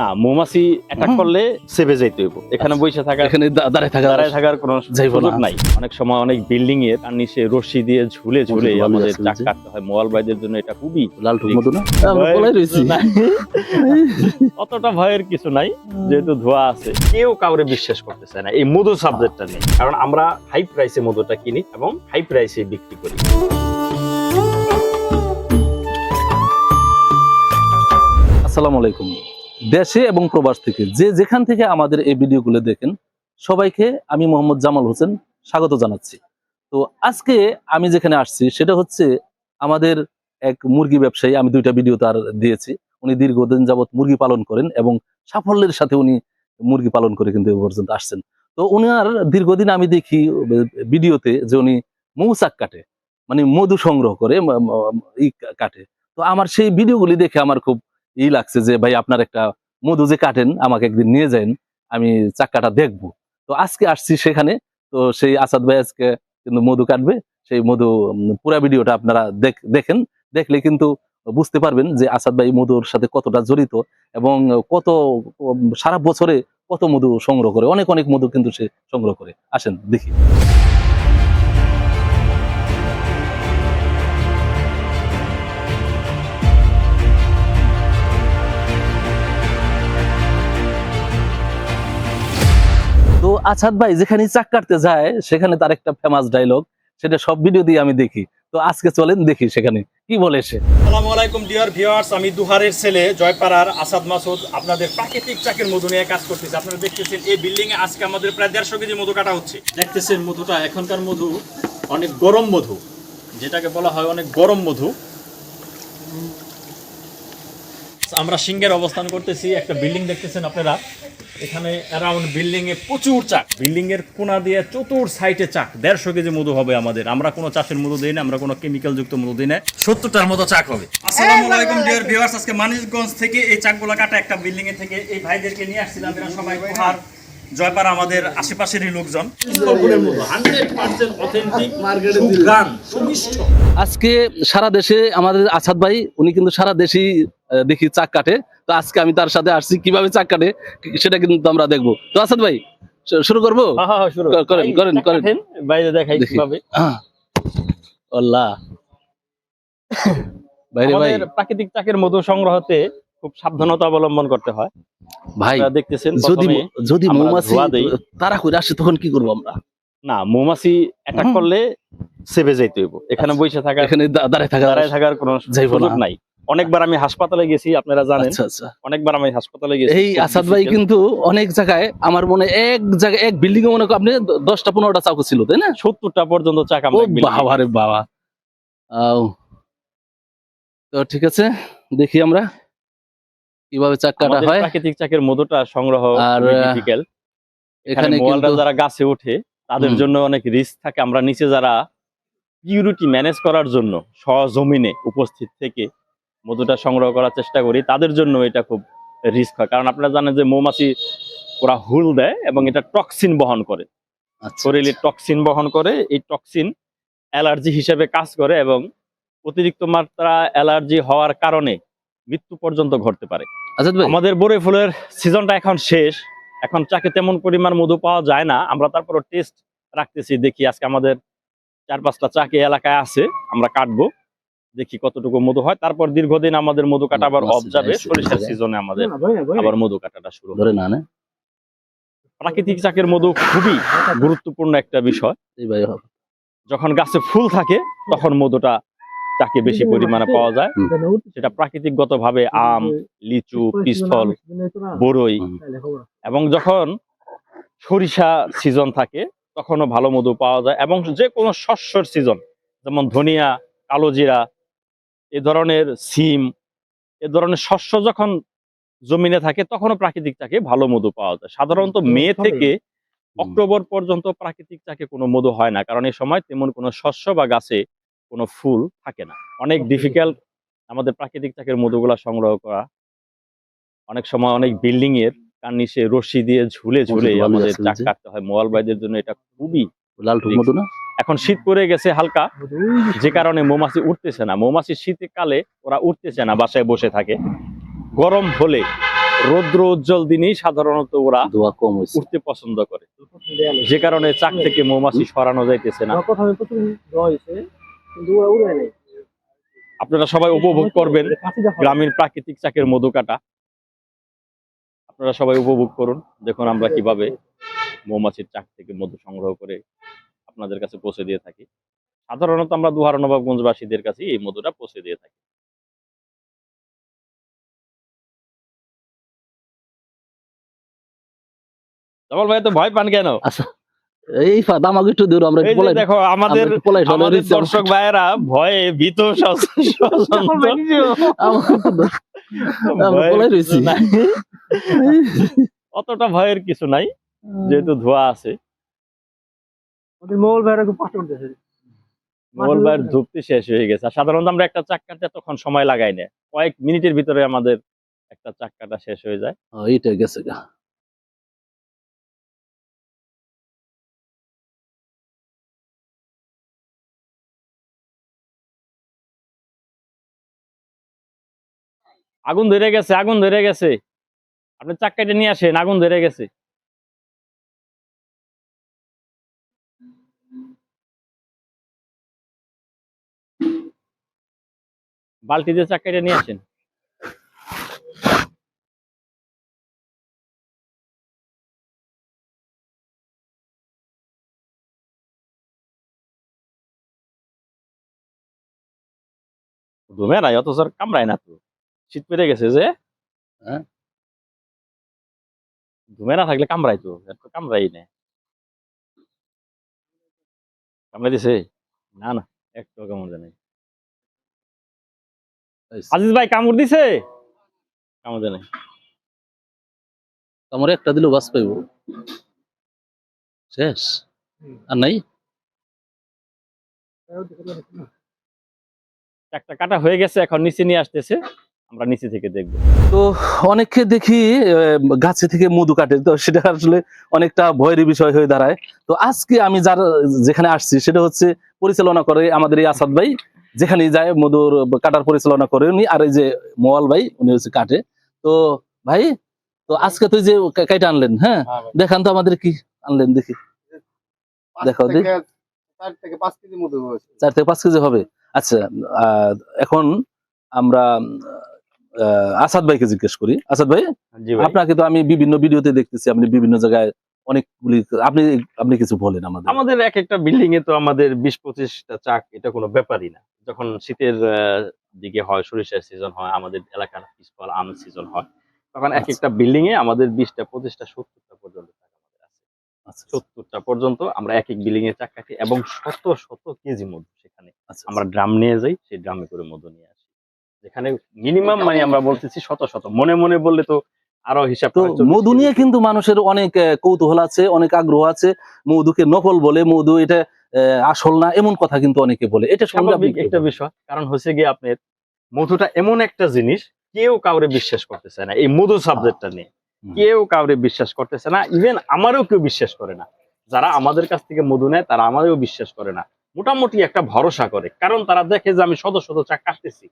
না মৌমাছি অ্যাটাক করলে সেভে যাইতে হইব। এখানে বসে থাকা এখানে দাঁড়ায় থাকা দাঁড়ায় থাকার কোনো সুযোগ নাই। অনেক সময় অনেক বিল্ডিং এর নিচে রশি দিয়ে ঝুলে ঝুলে আমাদের চাক কাটতে হয়। মোয়াল বাইদের জন্য এটা খুবই লাল মতো না। অতটা ভয়ের কিছু নাই যেহেতু ধোয়া আছে। কেউ কাউরে বিশ্বাস করতে চায় না এই মধু সাবজেক্টটা নিয়ে। কারণ আমরা হাই প্রাইসে মধুটা কিনি এবং হাই প্রাইসে বিক্রি করি। আসসালামু আলাইকুম। দেশে এবং প্রবাস থেকে। যে যেখান থেকে আমাদের এই ভিডিওগুলো দেখেন, সবাইকে আমি মোহাম্মদ জামাল হোসেন স্বাগত জানাচ্ছি। তো আজকে আমি যেখানে আসছি, সেটা হচ্ছে আমাদের এক মুরগি ব্যবসায়ী, আমি দুইটা ভিডিও তার দিয়েছি। উনি দীর্ঘদিন যাবত মুরগি পালন করেন এবং সাফল্যের সাথে উনি মুরগি পালন করে কিন্তু এ পর্যন্ত আসছেন। তো উনার দীর্ঘদিন আমি দেখি ভিডিওতে যে উনি মৌচাক কাটে মানে মধু সংগ্রহ করে ই কাটে। তো আমার সেই ভিডিওগুলি দেখে আমার খুব ই লাগছে যে, ভাই আপনার একটা মধু যে কাটেন, আমাকে একদিন নিয়ে যান আমি চাক্কাটা দেখব। তো আজকে আসছি সেখানে, তো সেই আসাদ ভাই আজকে কিন্তু মধু কাটবে, সেই মধু পুরা ভিডিওটা আপনারা দেখ- দেখেন। দেখলে কিন্তু বুঝতে পারবেন যে আসাদ ভাই মধুর সাথে কতটা জড়িত এবং কত সারা বছরে কত মধু সংগ্রহ করে, অনেক অনেক মধু কিন্তু সে সংগ্রহ করে। আসেন, দেখি। আসাদ ভাই যেখানে চাক কাটতে যায়, সেখানে তার একটা ফেমাস ডায়লগ সেটা সব ভিডিও দিয়ে আমি দেখি। তো আজকে চলেন দেখি সেখানে, কি বলে সে? আসসালামু আলাইকুম ডিয়ার ভিউয়ার্স আমি দুহারের ছেলে জয়পাড়ার আসাদ মাসুদ। আপনাদের প্রাকৃতিক চাকের মধু নিয়ে কাজ করতেছি। আপনারা দেখতেছেন, এই বিল্ডিং এ আজকে আমাদের প্রায় দেড়শো কেজি মধু কাটা হচ্ছে। দেখতেছেন মধুটা, এখনকার মধু অনেক গরম মধু, যেটাকে বলা হয় অনেক গরম মধু। আমরা সিংহের অবস্থান করতেছি, একটা বিল্ডিং দেখতেছেন আপনারা। এখানে অ্যারাউন্ড বিল্ডিং এ প্রচুর চাক। বিল্ডিং এর কোনা দিয়ে চতুর সাইডে চাক। দেড়শো কেজি মধু হবে আমাদের। আমরা কোনো চাষের মধু দিই না আমরা কোনো কেমিক্যাল যুক্ত মধু দিই না। সত্তরটার মতো চাক হবে। আসসালামু আলাইকুম ডিয়ার ভিউয়ার্স আজকে মানিকগঞ্জ থেকে এই চাকগুলো কাটা একটা বিল্ডিং এ থেকে এই ভাইদেরকে নিয়ে আসছিলাম। এরা সবাই জয়পাড়া আমাদের আশেপাশেরই লোকজন। আজকে সারা দেশে আমাদের আসাদ ভাই উনি কিন্তু সারা দেশেই দেখি চাক কাটে। তো আজকে আমি তার সাথে আসছি কীভাবে চাক কাটে সেটা কিন্তু আমরা দেখব। তো আসাদ ভাই শুরু করব? হ্যাঁ, হ্যাঁ, হ্যাঁ, শুরু করেন, করেন, করেন, করেন। বাইরে দেখাই কীভাবে। আল্লাহ। বাইরে ভাই। প্রাকৃতিক চাকের মধু সংগ্রহতে খুব সাবধানতা অবলম্বন করতে হয়। ভাই দেখতেছেন যদি যদি মৌমাছি তারা করে আসে তখন কি করব আমরা? না মৌমাছি অ্যাটাক করলে সেভে যাইতে হইব। এখানে আচ্ছা। বসে থাকা এখানে দাঁড়ায় থাকা দাঁড়ায় থাকার কোনো সুযোগ। নাই। অনেকবার আমি হাসপাতালে গেছি আপনারা জানেন। আচ্ছা আচ্ছা। অনেকবার আমি হাসপাতালে গেছি। এই আসাদ ভাই কিন্তু অনেক জায়গায় আমার মনে এক জায়গায় এক বিল্ডিং এ মনে আপনি দশটা পনেরোটা চাকু ছিল তাই না? সত্তরটা পর্যন্ত চাকা বাবা রে বাবা। তো ঠিক আছে দেখি আমরা। কীভাবে চাক কাটা হয়? প্রাকৃতিক চাকের মধুটা সংগ্রহ আর, এখানে মোয়ালরা যারা গাছে ওঠে তাদের জন্য অনেক রিস্ক থাকে। আমরা নিচে যারা পিউরিটি ম্যানেজ করার জন্য সজমিনে উপস্থিত থেকে মধুটা সংগ্রহ করার চেষ্টা করি তাদের জন্য এটা খুব রিস্ক হয়। কারণ আপনারা জানেন যে মৌমাছি ওরা হুল দেয় এবং এটা টক্সিন বহন করে। আচ্ছা, শরীরে টক্সিন বহন করে এই টক্সিন অ্যালার্জি হিসেবে কাজ করে এবং অতিরিক্ত মাত্রা অ্যালার্জি হওয়ার কারণে মৃত্যু পর্যন্ত ঘটতে পারে। আমাদের বড়ই ফুলের সিজনটা এখন শেষ। এখন চাকে তেমন পরিমাণ মধু পাওয়া যায় না। আমরা তারপর টেস্ট রাখতেছি দেখি আজকে আমাদের চার পাঁচটা চাকে এলাকায় আছে আমরা কাটবো। দেখি কতটুকু মধু হয়। তারপর দীর্ঘদিন আমাদের মধু কাটা আবার অফ যাবে। সরিষার সিজনে আমাদের আবার মধু কাটাটা শুরু হবে। ধরে না প্রাকৃতিক চাকের মধু খুবই গুরুত্বপূর্ণ একটা বিষয়। যখন গাছে ফুল থাকে তখন মধুটা চাকে বেশি পরিমাণে পাওয়া যায়। সেটা প্রাকৃতিকগত ভাবে আম লিচু পিস্তল বরই। এবং যখন সরিষা সিজন থাকে তখনও ভালো মধু পাওয়া যায় এবং যে কোনো শস্যর সিজন যেমন ধনিয়া কালো জিরা এ ধরনের সিম এ ধরনের শস্য যখন জমিনে থাকে তখনও প্রাকৃতিক চাকে ভালো মধু পাওয়া যায়। সাধারণত মে থেকে অক্টোবর পর্যন্ত প্রাকৃতিক চাকে কোনো মধু হয় না কারণ এই সময় তেমন কোনো শস্য বা গাছে কোনো ফুল থাকে না। অনেক ডিফিকাল্ট আমাদের প্রাকৃতিক চাকের মধুগুলা সংগ্রহ করা। অনেক সময় অনেক বিল্ডিং এর কার নিচে রশি দিয়ে ঝুলে ঝুলে আমাদের চাক কাটতে হয়। মোয়াল বাইদের জন্য এটা খুবই লাল টুক না? এখন শীত পড়ে গেছে হালকা। যে কারণে মৌমাছি উঠতেছে না। মৌমাছি শীতকালে ওরা উঠতেছে না বাসায় বসে থাকে। গরম হলে রৌদ্র উজ্জ্বল দিনেই সাধারণত ওরা উঠতে পছন্দ করে। যে কারণে চাক থেকে মৌমাছি সরানো যাইতেছে না। আপনারা সবাই উপভোগ করবেন গ্রামীণ প্রাকৃতিক চাকের মধু কাটা। আপনারা সবাই উপভোগ করুন। দেখুন আমরা কীভাবে মৌমাছির চাক থেকে মধু সংগ্রহ করে আপনাদের কাছে পৌঁছে দিয়ে থাকি। সাধারণত আমরা দুহার নবাবগঞ্জবাসীদের কাছে এই মধুটা পৌঁছে দিয়ে থাকি। জামাল ভাই তো ভয় পান কেন? এই আমাকে একটু দূর আমরা দেখো আমাদের আমাদের দর্শক ভাইয়েরা ভয়ে ভীত। অতটা ভয়ের কিছু নাই যেহেতু ধোয়া আছে। কষ্ট করতেছে। মঙ্গলবার ধূপটি শেষ হয়ে গেছে। সাধারণত আমরা একটা চাক এতক্ষণ সময় লাগাই না। কয়েক মিনিটের ভিতরে আমাদের একটা চাক কাটা শেষ হয়ে যায়। ও, এইটা গেছে আগুন ধরে গেছে, আগুন ধরে গেছে। আপনি চাক নিয়ে আসেন, আগুন ধরে গেছে। বালতি দিয়ে চাক নিয়ে আসেন। ধুমে নাই, অথচ আর কামড়ায় না তো। শীত পেরে গেছে যে হ্যাঁ? ধুমে না থাকলে কামড়াই তো কামড়াই না। কামড়াই দিছে? না না একটু কামড় দেয় নাই। এই, আজিজ ভাই কামড় দিছে? কামড় দেয় নাই। আমার একটা দিলেও বাস পাইব। শেষ? আর নাই? একটা কাটা হয়ে গেছে এখন নিচে নিয়ে আসতেছে। আমরা নিচে থেকে দেখব। তো অনেককে দেখি গাছে থেকে মধু কাটে। তো সেটা আসলে অনেকটা ভয়ের বিষয় হয়ে দাঁড়ায়। তো আজকে আমি যার যেখানে আসছি সেটা হচ্ছে পরিচালনা করে আমাদের এই আসাদ ভাই। যেখানে যায় মধুর কাটার পরিচালনা করে উনি। আর এই যে মোয়াল ভাই উনি হচ্ছে কাটে। তো ভাই তো আজকে তুই যে কাইটা আনলেন হ্যাঁ? দেখান তো আমাদের কি আনলেন দেখি। দেখো। চার থেকে পাঁচ কেজি মধু চার থেকে পাঁচ কেজি হবে। আচ্ছা আহ, এখন আমরা আসাদ ভাইকে জিজ্ঞেস করি। আসাদ ভাই ভাই। আপনাকে তো আমি বিভিন্ন ভিডিওতে দেখতেছি আপনি বিভিন্ন জায়গায় অনেকগুলি আপনি আপনি কিছু বলেন আমাদের। আমাদের এক একটা বিল্ডিং এ তো আমাদের বিশ পঁচিশটা চাক এটা কোনো ব্যাপারই না। যখন শীতের দিকে হয় সরিষার সিজন হয় আমাদের এলাকার পিসফল আম সিজন হয় তখন এক আচ্ছা। একটা বিল্ডিং এ আমাদের বিশটা পঁচিশটা সত্তরটা পর্যন্ত চাক আমাদের আছে। আচ্ছা, সত্তরটা পর্যন্ত আমরা এক এক বিল্ডিং এ চাক কাটি এবং শত শত কেজি মধু সেখানে আচ্ছা, আমরা ড্রাম নিয়ে যাই সেই ড্রামে করে মধু নিয়ে আসি। যেখানে মিনিমাম মানে আমরা বলতেছি শত শত। মনে মনে বললে তো আরও হিসাব তো মধু নিয়ে কিন্তু মানুষের অনেক কৌতূহল আছে অনেক আগ্রহ আছে। মধুকে নকল বলে মধু এটা আসল না এমন কথা কিন্তু অনেকে বলে। এটা স্বাভাবিক একটা বিষয় কারণ হচ্ছে গিয়ে আপনার মধুটা এমন একটা জিনিস কেউ কাউরে বিশ্বাস করতেছে না। এই মধু সাবজেক্টটা নিয়ে। কেউ কাউরে বিশ্বাস করতেছে না ইভেন আমারও কেউ বিশ্বাস করে না। যারা আমাদের কাছ থেকে মধু নেয় তারা আমাদেরও বিশ্বাস করে না। মোটামুটি একটা ভরসা করে কারণ তারা দেখে যে আমি শত শত চাক কাটতেছি।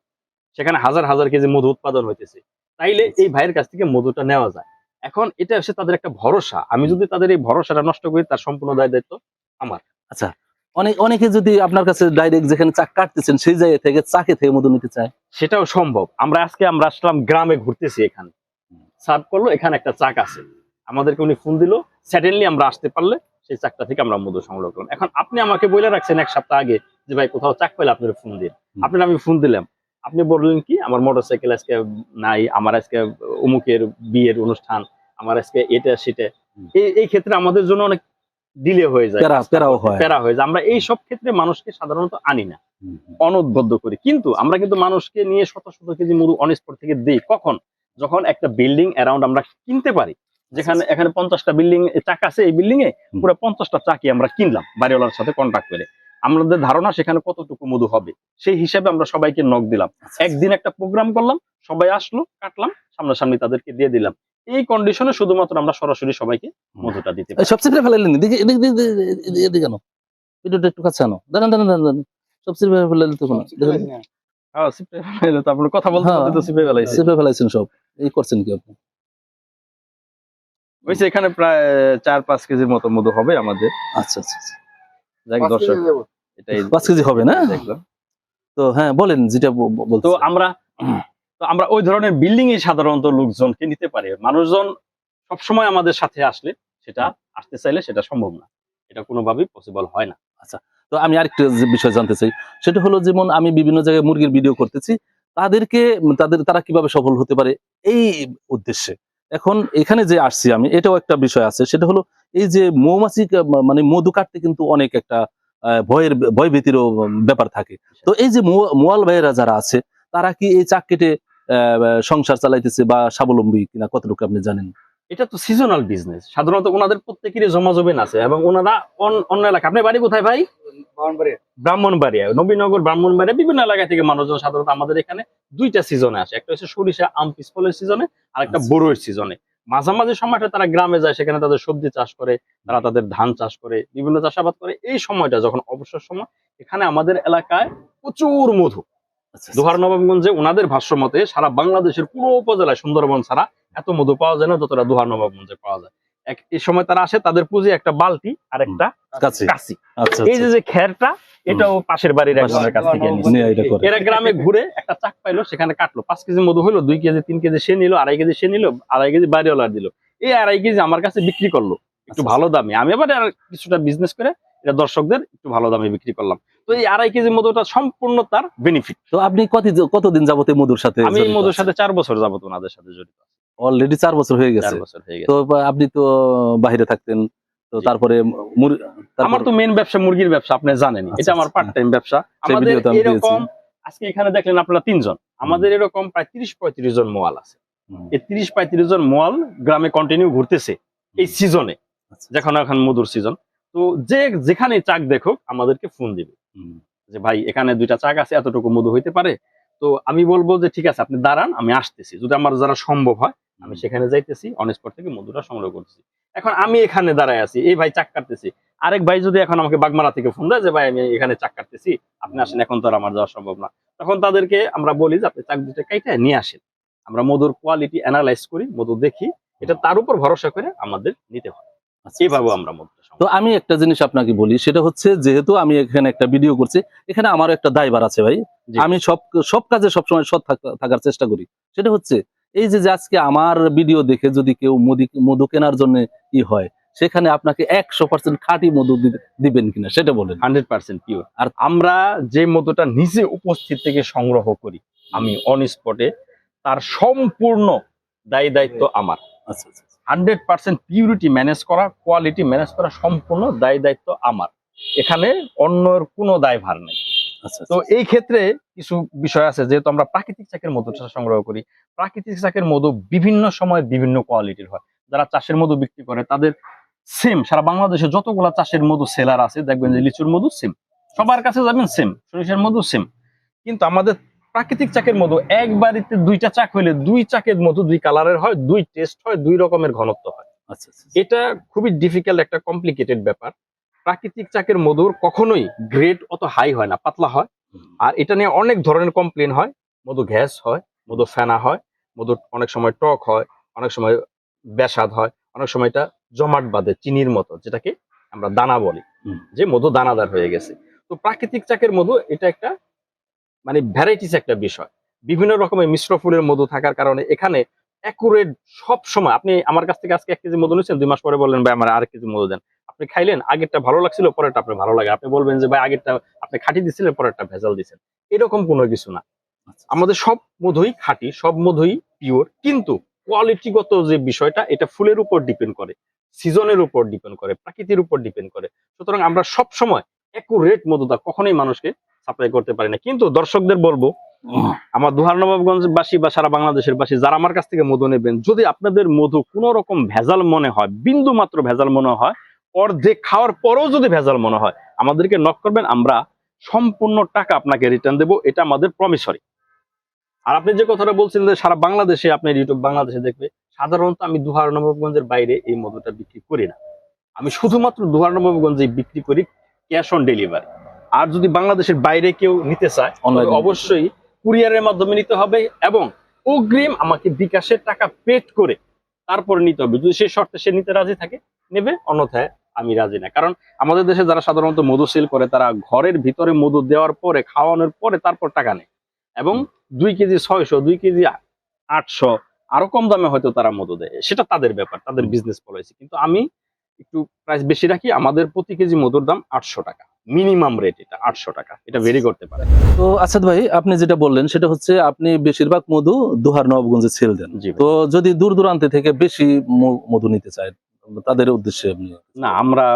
সেখানে হাজার হাজার কেজি মধু উৎপাদন হইতেছে। তাইলে এই ভাইয়ের কাছ থেকে মধুটা নেওয়া যায়। এখন এটা হচ্ছে তাদের একটা ভরসা। আমি যদি তাদের এই ভরসাটা নষ্ট করি তার সম্পূর্ণ দায় দায়িত্ব আমার। আচ্ছা অনেক অনেকে যদি আপনার কাছে ডাইরেক্ট যেখানে চাক কাটতেছেন সেই জায়গা থেকে চাকে থেকে মধু নিতে চায়? সেটাও সম্ভব। আমরা আজকে আমরা আসলাম গ্রামে ঘুরতেছি এখানে। সার্ভ করল এখানে একটা চাক আছে। আমাদেরকে উনি ফোন দিল। স্যাডেনলি আমরা আসতে পারলে সেই চাকটা থেকে আমরা মধু সংগ্রহ করলাম। এখন আপনি আমাকে বলে রাখছেন এক সপ্তাহ আগে যে ভাই কোথাও চাক পেলে আপনার ফোন দিন। আপনার আমি ফোন দিলাম। আপনি বললেন কি আমার মোটরসাইকেল আজকে নাই আমার আজকে অমুকের বিয়ের অনুষ্ঠান আমার আজকে এটা সেটা। এই এই ক্ষেত্রে আমাদের জন্য অনেক ডিলে হয়ে যায়। প্যারা প্যারাও হয়। প্যারা হয়ে যায়। আমরা এই সব ক্ষেত্রে মানুষকে সাধারণত আনি না। অনুদ্বদ্ধ করি। কিন্তু আমরা কিন্তু মানুষকে নিয়ে শত শত কেজি মধু অনস্পট থেকে দিই। কখন? যখন একটা বিল্ডিং অ্যারাউন্ড আমরা কিনতে পারি। যেখানে এখানে পঞ্চাশটা বিল্ডিং চাক আছে এই বিল্ডিং এ পুরো পঞ্চাশটা চাকি আমরা কিনলাম বাড়িওয়ালার সাথে কন্ট্যাক্ট করে। আমাদের ধারণা সেখানে কতটুকু মধু হবে? সেই হিসাবে আমরা সবাইকে নখ দিলাম। আচ্ছা, একদিন একটা প্রোগ্রাম করলাম সবাই আসলো কাটলাম সামনাসামনি তাদেরকে দিয়ে দিলাম। এই কন্ডিশনে শুধুমাত্র আমরা সরাসরি সবাইকে মধুটা দিতে পারি। সব ফেলাইলেন এদিকে এদিকে এদিকে- এদিকে- এদিকে কেন? ভিডিওটা একটু কাছে আনো। দাঁড়ান দাঁড়ান দাঁড়ান দাঁড়ান। ফেলাইলে তো কোনো? হ্যাঁ, সিপে ফেলাইলো তো আপনার কথা বলতে হ্যাঁ। বলতে তো সিপে ফেলাইছে চিপড়ে ফেলাইছেন সব। এই করছেন কি আপনি? হয়েছে এখানে প্রায় চার পাঁচ কেজির মতো মধু হবে আমাদের। আচ্ছা আচ্ছা আচ্ছা। যাক দর্শক। এটাই পাঁচ কেজি হবে না? তো হ্যাঁ বলেন যেটা ব- ব- তো আমরা তো আমরা ওই ধরনের বিল্ডিং এ সাধারণত লোকজনকে নিতে পারি। মানুষজন সবসময় আমাদের সাথে আসলে সেটা আসতে চাইলে সেটা সম্ভব না। এটা কোনোভাবেই পসিবল হয় না। তো আমি আরেকটা বিষয় জানতে চাই সেটা হলো যেমন আমি বিভিন্ন জায়গায় মুরগির ভিডিও করতেছি তাদেরকে তাদের তারা কীভাবে সফল হতে পারে এই উদ্দেশ্যে? এখন এখানে যে আসছি আমি এটাও একটা বিষয় আছে সেটা হলো এই যে মৌমাছি মানে মধু কাটতে কিন্তু অনেক একটা ভয়ের ভয় ভীতিরও ব্যাপার থাকে। তো এই যে মোয়াল ভাইয়েরা যারা আছে তারা কি এই চাক কেটে আহ, সংসার চালাইতেছে বা স্বাবলম্বী কিনা কতটুকু আপনি জানেন? এটা তো সিজনাল বিজনেস সাধারণত ওনাদের প্রত্যেকেরই জমা জমিন আছে এবং ওনারা অন- অন্য এলাকা। আপনি বাড়ি কোথায় ভাই। ব্রাহ্মণবাড়িয়া। নবীনগর ব্রাহ্মণবাড়িয়া বিভিন্ন এলাকা থেকে মানুষজন সাধারণত আমাদের এখানে দুইটা সিজনে আসে। একটা হচ্ছে সরিষা আম পিসফলের সিজনে আর একটা। বড়োর সিজনে মাঝামাঝি সময়টা তারা গ্রামে যায় সেখানে তাদের সবজি চাষ করে তারা তাদের ধান চাষ করে বিভিন্ন চাষাবাদ করে। এই সময়টা যখন অবসর সময় এখানে আমাদের এলাকায় প্রচুর মধু। আচ্ছা, দোহার নবাবগঞ্জে ওনাদের ভাষ্য মতে সারা বাংলাদেশের পুরো উপজেলায় সুন্দরবন ছাড়া এত মধু পাওয়া যায় না যতটা দুহার নবাবগঞ্জে পাওয়া যায়। এই সময় তারা আসে তাদের পুঁজি একটা বালতি আর একটা কাছি কাশি আচ্ছা এই যে যে খেরটা এটাও পাশের বাড়ির একজনের কাছ থেকে এরা গ্রামে ঘুরে একটা চাক পাইলো সেখানে কাটলো। পাঁচ কেজি মধু হইল দুই কেজি তিন কেজি সে নিল আড়াই কেজি সে নিল আড়াই কেজি বাড়িওয়ালা দিল। এই আড়াই কেজি আমার কাছে বিক্রি করল। একটু আচ্ছা, ভালো দামে। আমি আবার আর কিছুটা বিজনেস করে এটা দর্শকদের একটু ভালো দামে বিক্রি করলাম। তো এই আড়াই কেজি মধুটা সম্পূর্ণ তার বেনিফিট তো আপনি কত কতদিন যাবতে মধুর সাথে আমি মধুর সাথে চার বছর যাবত ওনাদের সাথে জড়িত অলরেডি চার বছর হয়ে গেছে। তো আপনি তো বাইরে থাকতেন তো তারপরে আমার তো মেন ব্যবসা মুরগির ব্যবসা আপনি জানেনই। আচ্ছা, এটা আমার আচ্ছা। পার্ট টাইম ব্যবসা আমাদের এরকম আজকে এখানে দেখলেন আপনারা তিনজন। আমাদের এরকম প্রায় তিরিশ পঁয়ত্রিশ জন মোয়াল আছে। এই তিরিশ পঁয়ত্রিশ জন মোয়াল গ্রামে কন্টিনিউ ঘুরতেছে এই সিজনে আচ্ছা, যখন এখন মধুর সিজন তো যে যেখানে চাক দেখুক আমাদেরকে ফোন দিবে। যে ভাই এখানে দুইটা চাক আছে এতটুকু মধু হইতে পারে। তো আমি বলব যে ঠিক আছে আপনি দাঁড়ান আমি আসতেছি। যদি আমার যারা সম্ভব হয় আমি সেখানে যাইতেছি অনেস্পট থেকে মধুটা সংগ্রহ করতেছি। এখন আমি এখানে দাঁড়ায় আছি এই ভাই চাক কাটতেছি। আরেক ভাই যদি এখন আমাকে বাগমারা থেকে ফোন দেয় যে ভাই আমি এখানে চাক কাটতেছি আপনি আসেন এখন তো আর আমার যাওয়া সম্ভব না। তখন তাদেরকে আমরা বলি যে আপনি চাক দুটো কাইটা নিয়ে আসেন। আমরা মধুর কোয়ালিটি অ্যানালাইজ করি মধু দেখি। এটা তার উপর ভরসা করে আমাদের নিতে হয়। এইভাবে আচ্ছা। আমরা তো আমি একটা জিনিস আপনাকে বলি সেটা হচ্ছে যেহেতু আমি এখানে একটা ভিডিও করছি এখানে আমারও একটা দায়ভার আছে ভাই। আমি সব সব কাজে সবসময় সৎ থাকার চেষ্টা করি। সেটা হচ্ছে এই যে আজকে আমার ভিডিও দেখে যদি কেউ মধু মধু কেনার জন্য ই হয় সেখানে আপনাকে একশো পার্সেন্ট খাঁটি মধু দিবেন কিনা সেটা বলেন। হান্ড্রেড পার্সেন্ট পিওর আর আমরা যে মধুটা নিজে উপস্থিত থেকে সংগ্রহ করি আমি অন স্পটে তার সম্পূর্ণ দায়ী দায়িত্ব আমার। আচ্ছা আচ্ছা। হান্ড্রেড পার্সেন্ট পিউরিটি ম্যানেজ করা কোয়ালিটি ম্যানেজ করা সম্পূর্ণ দায় দায়িত্ব আমার। এখানে অন্যর কোনো দায়ভার নেই। আচ্ছা তো এই ক্ষেত্রে কিছু বিষয় আছে যেহেতু আমরা প্রাকৃতিক চাকের মধুটা সংগ্রহ করি প্রাকৃতিক চাকের মধু বিভিন্ন সময় বিভিন্ন কোয়ালিটির হয়। যারা চাষের মধু বিক্রি করে তাদের সেম সারা বাংলাদেশে যতগুলা চাষের মধু সেলার আছে দেখবেন যে লিচুর মধু সেম সবার কাছে যাবেন সেম সরিষার মধু সেম কিন্তু আমাদের প্রাকৃতিক চাকের মধু এক বাড়িতে দুইটা চাক হইলে দুই চাকের মধু দুই কালারের হয় দুই টেস্ট হয় দুই রকমের ঘনত্ব হয়। আচ্ছা আচ্ছা এটা খুবই ডিফিকাল্ট একটা কমপ্লিকেটেড ব্যাপার। প্রাকৃতিক চাকের মধুর কখনোই গ্রেড অত হাই হয় না পাতলা হয়। আর এটা নিয়ে অনেক ধরনের কমপ্লেন হয়। মধু গ্যাস হয় মধু ফেনা হয় মধু অনেক সময় টক হয় অনেক সময় বেসাদ হয় অনেক সময় এটা জমাট বাঁধে চিনির মতো যেটাকে আমরা দানা বলি। যে মধু দানাদার হয়ে গেছে। তো প্রাকৃতিক চাকের মধু এটা একটা মানে ভ্যারাইটিস একটা বিষয়। বিভিন্ন রকমের মিশ্র ফুলের মধু থাকার কারণে এখানে অ্যাকুরেট সব সময় আপনি আমার কাছ থেকে আজকে এক কেজি মধু নিচ্ছেন দুই মাস পরে বললেন ভাই আমার আরেক কেজি মধু দেন। আপনি খাইলেন আগেরটা ভালো লাগছিল পরেরটা আপনার ভালো লাগে। আপনি বলবেন যে ভাই আগেরটা আপনি খাঁটি দিচ্ছিলেন পরেরটা ভেজাল দিচ্ছেন এরকম কোনো কিছু না। আচ্ছা। আমাদের সব মধুই খাঁটি সব মধুই পিওর কিন্তু কোয়ালিটিগত যে বিষয়টা এটা ফুলের উপর ডিপেন্ড করে সিজনের উপর ডিপেন্ড করে প্রাকৃতির উপর ডিপেন্ড করে। সুতরাং আমরা সব সময় একুরেট মধুটা কখনোই মানুষকে সাপ্লাই করতে পারি না। কিন্তু দর্শকদের বলব, আমার দুহার নবাবগঞ্জবাসী বা সারা বাংলাদেশের বাসী যারা আমার কাছ থেকে মধু নেবেন, যদি আপনাদের মধু কোনো রকম ভেজাল মনে হয়, বিন্দু মাত্র ভেজাল মনে হয়, অর্ধেক খাওয়ার পরেও যদি ভেজাল মনে হয়, আমাদেরকে নক করবেন, আমরা সম্পূর্ণ টাকা আপনাকে রিটার্ন দেবো, এটা আমাদের প্রমিসরি আর আপনি যে কথাটা বলছেন যে সারা বাংলাদেশে, আপনি ইউটিউব বাংলাদেশে দেখবে, সাধারণত আমি দুহার নবাবগঞ্জের বাইরে এই মধুটা বিক্রি করি না। আমি শুধুমাত্র দুহার নবাবগঞ্জে বিক্রি করি ক্যাশ অন ডেলিভারি। আর যদি বাংলাদেশের বাইরে কেউ নিতে চায় অবশ্যই কুরিয়ারের মাধ্যমে নিতে হবে এবং অগ্রিম আমাকে বিকাশের টাকা পেড করে তারপরে নিতে হবে। যদি সেই শর্তে সে নিতে রাজি থাকে নেবে অন্যথায় আমি রাজি না। কারণ আমাদের দেশে যারা সাধারণত মধু সেল করে তারা ঘরের ভিতরে মধু দেওয়ার পরে খাওয়ানোর পরে তারপর টাকা নেয়। এবং দুই কেজি ছয়শো দুই কেজি আটশো আরও কম দামে হয়তো তারা মধু দেয়। সেটা তাদের ব্যাপার তাদের বিজনেস পলিসি কিন্তু আমি একটু প্রাইস বেশি রাখি আমাদের প্রতি কেজি মধুর দাম আটশো টাকা। মিনিমাম রেট এটা আটশো টাকা। এটা ভেরি করতে পারে। তো আসাদ ভাই আপনি যেটা বললেন সেটা হচ্ছে আপনি বেশিরভাগ মধু দোহার নবগঞ্জে ছেল দেন। তো যদি দূর দূরান্তে থেকে বেশি মধু নিতে চায় তাদের উদ্দেশ্যে আপনি না আমরা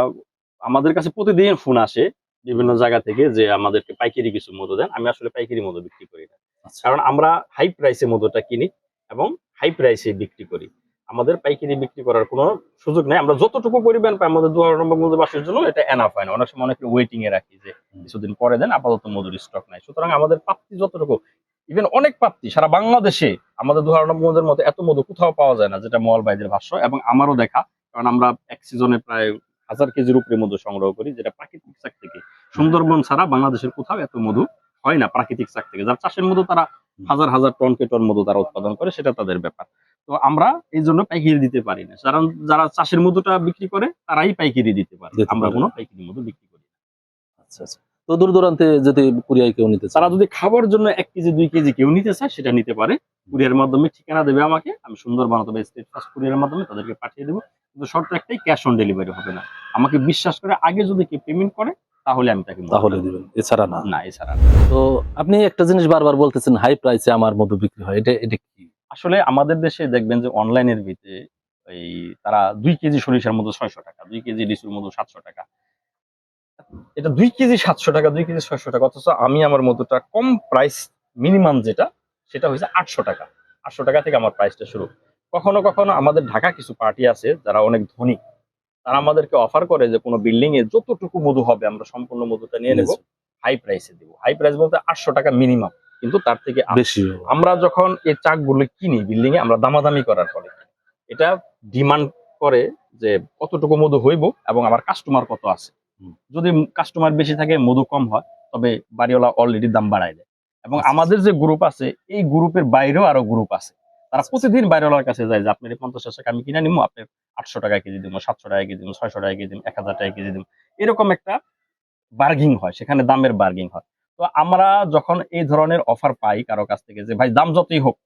আমাদের কাছে প্রতিদিন ফোন আসে বিভিন্ন জায়গা থেকে যে আমাদেরকে পাইকারি কিছু মধু দেন। আমি আসলে পাইকারি মধু বিক্রি করি না। আচ্ছা। কারণ আমরা হাই প্রাইসে মধুটা কিনি এবং হাই প্রাইসে বিক্রি করি। আমাদের পাইকারি বিক্রি করার কোনো সুযোগ নেই। আমরা যতটুকু পরিমাণ পাই আমাদের দু নম্বর মধু বাসের জন্য এটা এনাফ হয় না। অনেক সময় অনেক ওয়েটিং এ রাখি যে কিছুদিন পরে দেন আপাতত মধুর স্টক নাই। সুতরাং আমাদের প্রাপ্তি যতটুকু ইভেন অনেক প্রাপ্তি সারা বাংলাদেশে আমাদের দু নম্বর মতো এত মধু কোথাও পাওয়া যায় না যেটা মল বাইদের ভাষ্য এবং আমারও দেখা। কারণ আমরা এক সিজনে প্রায় হাজার কেজির উপরে মধু সংগ্রহ করি যেটা প্রাকৃতিক চাক থেকে। সুন্দরবন ছাড়া বাংলাদেশের কোথাও এত মধু হয় না প্রাকৃতিক চাক থেকে। যার চাষের মধু তারা হাজার হাজার টন কে টন মধু তারা উৎপাদন করে সেটা তাদের ব্যাপার। তো আমরা এই জন্য পাইকারি দিতে পারি না। কারণ যারা চাষের মধুটা বিক্রি করে তারাই পাইকারি দিতে পারে। আমরা কোনো পাইকারি মধু বিক্রি করি না। আচ্ছা আচ্ছা। তো দূর দূরান্তে যদি কুরিয়ায় কেউ নিতে তারা যদি খাবার জন্য এক কেজি দুই কেজি কেউ নিতে চায় সেটা নিতে পারে। কুরিয়ার মাধ্যমে ঠিকানা দেবে আমাকে। আমি সুন্দরবন অথবা স্টেট ফার্স্ট কুরিয়ারের মাধ্যমে তাদেরকে পাঠিয়ে দেবো। কিন্তু শর্ত একটাই ক্যাশ অন ডেলিভারি হবে না। আমাকে বিশ্বাস করে আগে যদি কেউ পেমেন্ট করে তাহলে আমি তাকে তাহলে দেব। দিবেন। এছাড়া না? না এছাড়া তো আপনি একটা জিনিস বারবার বলতেছেন হাই প্রাইসে আমার মধু বিক্রি হয়। এটা এটা কি? আসলে আমাদের দেশে দেখবেন যে অনলাইনের ভিতরে এই তারা দুই কেজি সরিষার মতো ছয়শো টাকা দুই কেজি লিচুর মতো সাতশো টাকা। এটা দুই কেজি সাতশো টাকা দুই কেজি ছয়শো টাকা অথচ আমি আমার মধুটা কম প্রাইস মিনিমাম যেটা সেটা হয়েছে আটশো টাকা। আটশো টাকা থেকে আমার প্রাইসটা শুরু। কখনো কখনো আমাদের ঢাকা কিছু পার্টি আছে যারা অনেক ধনী। তারা আমাদেরকে অফার করে যে কোনো বিল্ডিং এ যতটুকু মধু হবে আমরা সম্পূর্ণ মধুটা নিয়ে নেব হাই প্রাইসে দিব। হাই প্রাইস বলতে আটশো টাকা মিনিমাম কিন্তু তার থেকে বেশি আমরা যখন এই চাকগুলো কিনি বিল্ডিং এ আমরা দামাদামি করার পরে এটা ডিমান্ড করে যে কতটুকু মধু হইব এবং আমার কাস্টমার কত আছে। যদি কাস্টমার বেশি থাকে মধু কম হয় তবে বাড়িওয়ালা অলরেডি দাম বাড়ায় দেয়। এবং আচ্ছা। আমাদের যে গ্রুপ আছে এই গ্রুপের বাইরেও আরও গ্রুপ আছে। তারা প্রতিদিন বাড়িওয়ালার কাছে যায় যে আপনার এই পঞ্চাশ টাকা আমি কিনে নিবো আপনার আটশো টাকা কেজি দিব সাতশো টাকা কেজি দিব ছয়শো টাকা কেজি দিব এক হাজার টাকা কেজি দিব এরকম একটা বার্গিং হয় সেখানে দামের বার্গিং হয়। তো আমরা যখন এই ধরনের অফার পাই কারও কাছ থেকে যে ভাই দাম যতই হোক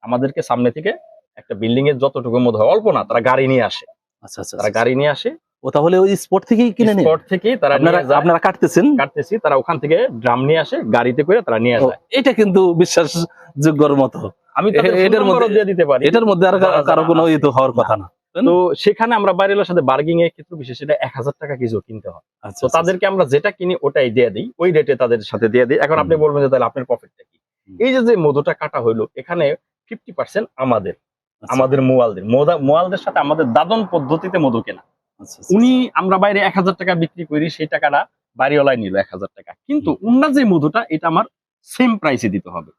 আমাদেরকে সামনে থেকে একটা বিল্ডিং এর যতটুকু মধ্যে হয় অল্প না তারা গাড়ি নিয়ে আসে। আচ্ছা আচ্ছা তারা গাড়ি নিয়ে আসে। ও তাহলে ওই স্পট থেকেই কিনে নিন স্পট থেকে তারা আপনারা নিয়ে কাটতেছেন? কাটতেছি তারা ওখান থেকে ড্রাম নিয়ে আসে গাড়িতে করে তারা নিয়ে যায়। এটা কিন্তু বিশ্বাসযোগ্যর মতো। আমি এটার মধ্যে- দিয়ে দিতে পারি। এটার মধ্যে আর কারও কোনো আছে। হওয়ার কথা না। তো সেখানে আমরা বাইরের সাথে বার্গিং এর ক্ষেত্রে বিশেষ এটা এক হাজার টাকা কিছু কিনতে হয়। আচ্ছা তো আচ্ছা, তাদেরকে আমরা যেটা কিনি ওটাই দিয়ে দিই ওই রেটে তাদের সাথে দিয়ে দিই। এখন আপনি বলবেন যে তাহলে আপনার প্রফিটটা কি? এই যে যে মধুটা কাটা হইল এখানে ফিফটি পার্সেন্ট আমাদের আচ্ছা, আমাদের মোয়ালদের। মোয়ালদের সাথে আমাদের দাদন পদ্ধতিতে মধু কেনা। আচ্ছা, আচ্ছা, উনি আমরা বাইরে এক হাজার টাকা বিক্রি করি সেই টাকাটা বাড়িওয়ালায় নিল এক হাজার টাকা। কিন্তু উনার যে মধুটা এটা আমার সেম প্রাইসে দিতে হবে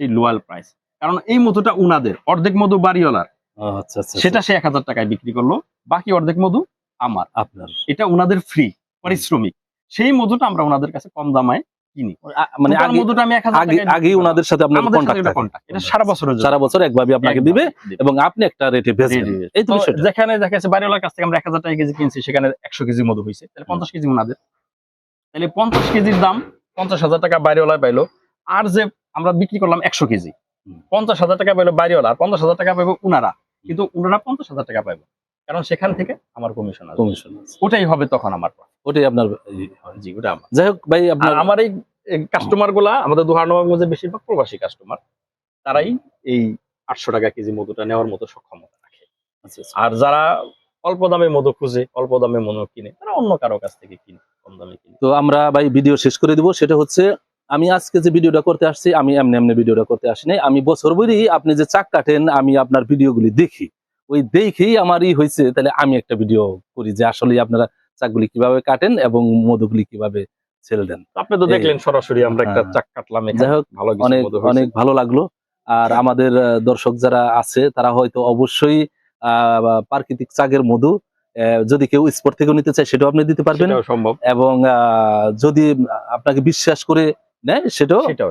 সেই লোয়াল প্রাইস কারণ এই মধুটা উনাদের অর্ধেক মধু বাড়িওয়ালার। আচ্ছা আচ্ছা সেটা সে এক হাজার টাকায় বিক্রি করল। বাকি অর্ধেক মধু আমার। আপনার। এটা ওনাদের ফ্রি পারিশ্রমিক। সেই মধুটা আমরা ওনাদের কাছে কম দামায় কিনি। মানে মধুটা আমি আগে ওনাদের সাথে আপনার কন্ট্যাক্ট এটা সারা বছরের জন্য। সারা বছর একভাবে আপনাকে দিবে দিবে। এবং আপনি একটা রেটে বেচবেন। জি, জি, জি। এই তো তো বিষয়টা। যেখানে দেখা যাচ্ছে বাড়িওয়ালার কাছ থেকে আমরা এক হাজার টাকা কেজি কিনছি সেখানে একশো কেজি মধু হয়েছে তাহলে পঞ্চাশ কেজি তাহলে কেজির দাম পঞ্চাশ হাজার টাকা বাড়িওয়ালায় পাইলো। আর যে আমরা বিক্রি করলাম একশো কেজি। হুম। পঞ্চাশ হাজার টাকা পাইলো বাড়িওয়ালা আর পঞ্চাশ হাজার টাকা পাইবো উনারা। কিন্তু উনারা পঞ্চাশ হাজার টাকা পাইবো। কারণ সেখান থেকে আমার কমিশন আছে কমিশন ওটাই হবে তখন আমার ওটাই আপনার জি ওটা আমার। যাই হোক ভাই আমার এই কাস্টমারগুলা আমাদের দুহারনবাবগঞ্জের বেশিরভাগ প্রবাসী কাস্টমার তারাই এই আটশো টাকা কেজি মধুটা নেওয়ার মতো সক্ষমতা রাখে। আচ্ছা, আচ্ছা। আর যারা অল্প দামে মধু খুঁজে অল্প দামে মধু কিনে তারা অন্য কারও কাছ থেকে কিনে কম দামে কিনে। তো আমরা ভাই ভিডিও শেষ করে দিব। সেটা হচ্ছে আমি আজকে যে ভিডিওটা করতে আসছি আমি এমনি এমনি ভিডিওটা করতে আসি নাই। আমি বছর ভরই আপনি যে চাক কাটেন আমি আপনার ভিডিওগুলি দেখি। ওই দেখেই আমার ই হয়েছে তাহলে আমি একটা ভিডিও করি যে আসলে আপনারা চাকগুলি কীভাবে কাটেন এবং মধুগুলি কীভাবে ছেড়ে দেন। আপনি তো দেখলেন সরাসরি আমরা একটা হ্যাঁ। চাক কাটলাম যাই হোক ভালো অনেক অনেক ভালো লাগল। আর আমাদের দর্শক যারা আছে তারা হয়তো অবশ্যই আহ প্রাকৃতিক চাকের মধু আহ, যদি কেউ স্পট থেকে নিতে চায় সেটাও আপনি দিতে পারবেন। সম্ভব। এবং আহ, যদি আপনাকে বিশ্বাস করে নেয় সেটাও সেটাও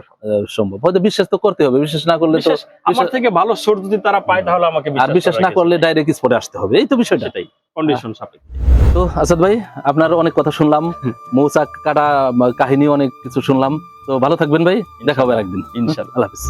সম্ভব। হয়তো বিশ্বাস তো করতে হবে বিশ্বাস না করলে তো আমার থেকে ভালো সোর্স যদি তারা পায় তাহলে আমাকে আর বিশ্বাস না করলে ডাইরেক্ট স্পটে আসতে হবে এই তো বিষয়টা। কন্ডিশন সাপেক্ষে। তো আসাদ ভাই আপনার অনেক কথা শুনলাম মৌচাক কাটা কাহিনী অনেক কিছু শুনলাম। তো ভালো থাকবেন ভাই দেখা হবে একদিন ইনশাল্লাহ। আল্লাহ হাফিজ।